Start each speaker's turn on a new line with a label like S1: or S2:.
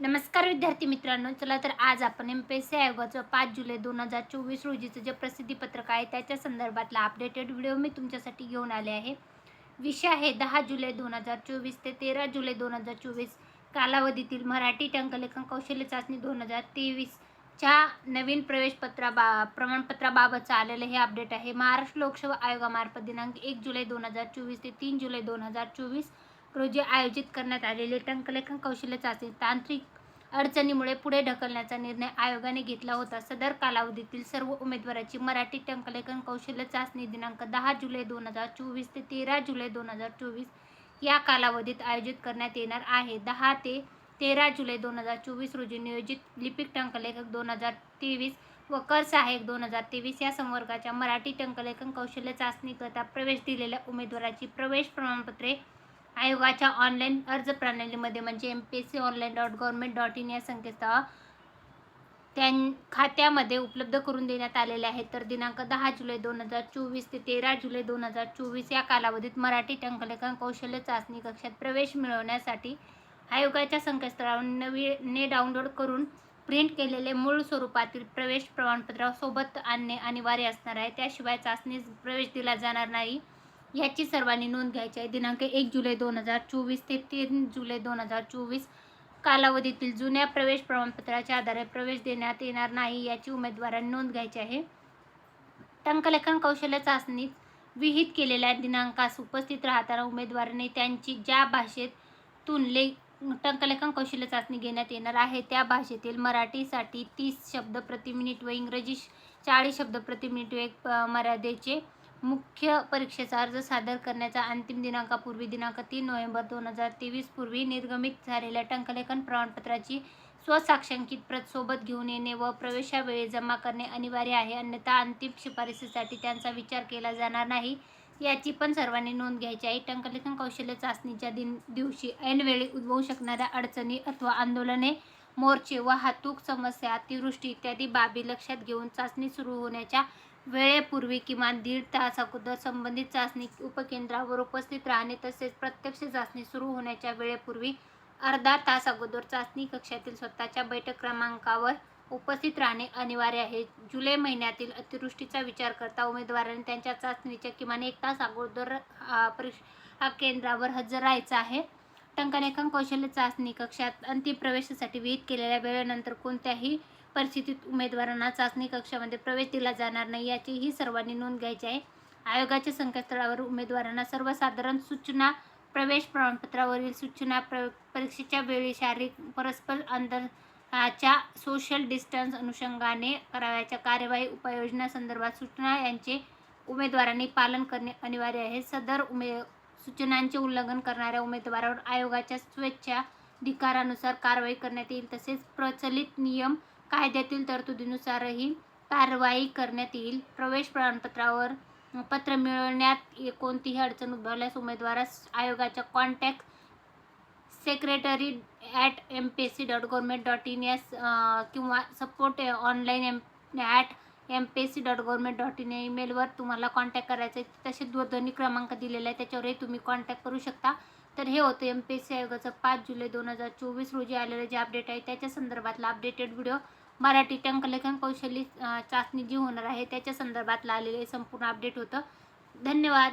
S1: नमस्कार विद्यार्थी मित्रांनो चला तर आज आपण एम पी एस सी आयोगाचं पाच जुलै दोन हजार चोवीस रोजीचं जे प्रसिद्धीपत्रक आहे त्याच्या संदर्भातला अपडेटेड व्हिडिओ मी तुमच्यासाठी घेऊन आले आहे. विषय आहे दहा जुलै दोन हजार चोवीस ते तेरा जुलै दोन हजार चोवीस कालावधीतील मराठी टंकलेखन कौशल्य चाचणी दोन हजार तेवीसच्या नवीन प्रवेशपत्रा बा प्रमाणपत्राबाबतचं आलेलं हे अपडेट आहे. महाराष्ट्र लोकसेवा आयोगामार्फत दिनांक एक जुलै दोन हजार चोवीस ते तीन जुलै दोन हजार चोवीस रोजी आयोजित करण्यात आलेले टंकलेखन कौशल्य चाचणी तांत्रिक अडचणीमुळे पुढे ढकलण्याचा निर्णय आयोगाने घेतला होता. सदर कालावधीतील सर्व उमेदवाराची मराठी टंकलेखन कौशल्य चाचणी दिनांक दहा जुलै दोन हजार चोवीस ते तेरा जुलै दोन हजार चोवीस या कालावधीत आयोजित करण्यात येणार आहे. दहा ते तेरा जुलै दोन हजार चोवीस रोजी नियोजित लिपिक टंकलेखक दोन हजार तेवीस व कर सहाय्यक दोन हजार तेवीस या संवर्गाच्या मराठी टंकलेखन कौशल्य चाचणीकरता प्रवेश दिलेल्या उमेदवाराची प्रवेश प्रमाणपत्रे आयोगाच्या ऑनलाईन अर्ज प्रणालीमध्ये म्हणजे M P S C online dot government dot in या संकेतस्थळावर त्यां खात्यामध्ये उपलब्ध करून देण्यात आलेले आहेत. तर दिनांक दहा जुलै दोन हजार चोवीस ते तेरा जुलै दोन हजार चोवीस या कालावधीत मराठी टंकलेखन कौशल्य चाचणी कक्षात प्रवेश मिळवण्यासाठी आयोगाच्या संकेतस्थळावर नवीने डाउनलोड करून प्रिंट केलेले मूळ स्वरूपातील प्रवेश प्रमाणपत्रासोबत आणणे अनिवार्य असणार आहे. त्याशिवाय चाचणीस प्रवेश दिला जाणार नाही. याची सर्वांनी नोंद घ्यायची आहे. दिनांक एक जुलै दोन हजार चोवीस ते तीन जुलै दोन हजार चोवीस कालावधीतील जुन्या प्रवेश प्रमाणपत्राच्या आधारे प्रवेश देण्यात येणार नाही याची उमेदवारांनी नोंद घ्यायची आहे. टंकलेखन कौशल्य चाचणीत विहित केलेल्या दिनांकास उपस्थित राहताना उमेदवारांनी त्यांची ज्या भाषेतून ले टंकलेखन कौशल्य चाचणी घेण्यात येणार आहे त्या भाषेतील मराठीसाठी तीस शब्द प्रति मिनिट व इंग्रजी चाळीस शब्द प्रति मिनिट एक मर्यादेचे मुख्य परीक्षेचा अर्ज सादर करण्याचा अंतिम दिनांकापूर्वी दिनांक तीन नोव्हेंबर दोन हजार तेवीस पूर्वी निर्गमित झालेल्या टंकलेखन प्रमाणपत्राची स्वसाक्षांकित प्रत सोबत घेऊन येणे व प्रवेशावेळी जमा करणे अनिवार्य आहे. अन्यथा अंतिम शिफारसीसाठी त्यांचा विचार केला जाणार नाही. याची पण सर्वांनी नोंद घ्यायची आहे. टंकलेखन कौशल्य चाचणीच्या दिन दिवशी ऐनवेळी उद्भवू शकणाऱ्या अडचणी अथवा आंदोलने मोर्चे वाहतूक समस्या अतिवृष्टी इत्यादी बाबी लक्षात घेऊन चाचणी सुरू होण्याच्या वेळेपूर्वी किमान दीड तास अगोदर संबंधित चाचणी उपकेंद्रावर उपस्थित राहणे तसेच प्रत्यक्ष चाचणी सुरू होण्याच्या वेळेपूर्वी अर्धा तास अगोदर चाचणी कक्षातील स्वतःच्या बैठक क्रमांकावर उपस्थित राहणे अनिवार्य आहे. जुलै महिन्यातील अतिवृष्टीचा विचार करता उमेदवारांनी त्यांच्या चाचणीच्या किमान एक तास अगोदर परीक्षा केंद्रावर हजर राहायचं आहे. टंकलेखन कौशल्य चाचणी कक्षात अंतिम प्रवेशासाठी विहित केलेल्या वेळेनंतर कोणत्याही परिस्थितीत उमेदवारांना चाचणी कक्षामध्ये प्रवेश दिला जाणार नाही याचीही सर्वांनी नोंद घ्यायची आहे. आयोगाच्या संकेतस्थळावर उमेदवारांना सर्वसाधारण सूचना प्रवेश प्रमाणपत्रावरील सूचना प्र परीक्षेच्या वेळी शारीरिक परस्पर अंतराच्या सोशल डिस्टन्स अनुषंगाने करावयाच्या कार्यवाही उपाययोजना संदर्भात सूचना यांचे उमेदवारांनी पालन करणे अनिवार्य आहे. सदर उमे सूचनांचे उल्लंघन करणाऱ्या उमेदवारावर आयोगाच्या स्वेच्छाधिकारानुसार कारवाई करण्यात येईल तसेच प्रचलित नियम कायद्यातील तरतुदीनुसारही कारवाई करण्यात येईल. प्रवेश प्रमाणपत्रावर पत्र मिळवण्यात कोणतीही अडचण उद्भवल्यास उमेदवारास आयोगाच्या contact secretary at M P S C dot government dot in S किंवा support online M at M P S C dot government dot in या ईमेलवर तुम्हाला कॉन्टॅक्ट करायचं आहे. तसे दूरध्वनी क्रमांक दिलेला आहे त्याच्यावरही तुम्ही कॉन्टॅक्ट करू शकता. तर हे होतं एम पी एस सी आयोगाचं पाच जुलै दोन हजार चोवीस रोजी आलेलं जे अपडेट आहे. त्याच्या संदर्भातला अपडेटेड व्हिडिओ मराठी टंकलेखन कौशल्य चाचणी जी होणार आहे त्याच्या संदर्भातला आलेले संपूर्ण अपडेट होतं. धन्यवाद.